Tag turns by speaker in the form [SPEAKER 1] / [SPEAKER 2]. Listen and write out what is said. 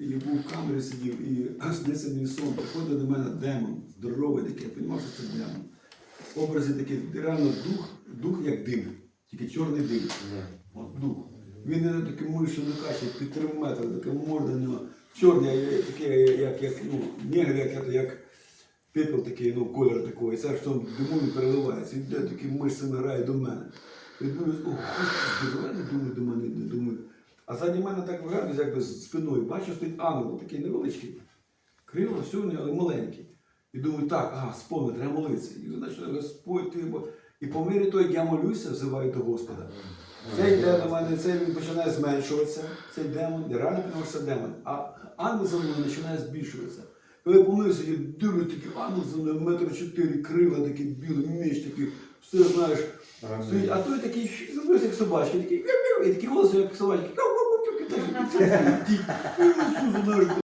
[SPEAKER 1] Я був в камері сидів і аж сниться мій сон. приходить до мене демон, здоровий такий, я розумів, що це демон. Образи такі, такий, реально дух, дух як дим, тільки чорний дим. От дух. Він не такий що не каче, під три метри, така морда нього. Чорний, такий, як, як, ну, негр, як, як пепел такий, ну, колір такий. Це ж там диму він переливається. Він йде такий мишцями грає до мене. Я думаю, о, здоровий, думаю, до мене, до мене заді мене так виглядає, якби з спиною. Бачу, стоїть ангел, такий невеличкий. Крило, сьогодні, але маленький. І думаю, так, а, сповни, треба молитися. І значить, Господь ти. І по мірі того, як я молюся, взиваю до Господа. це йде до мене, цей він починає зменшуватися, цей демон, і реально приносився демон. А ангел за мною починає збільшуватися. Коли я помилився, я дивлюсь такий ангел за мною, метр чотири, крила, такі, білий, меч такий, все знаєш. Стоїть. А той такий, забився, як собачка, такий, і такий голос, як собачки. çok kötü. Çok sevdik. Suzulurdu.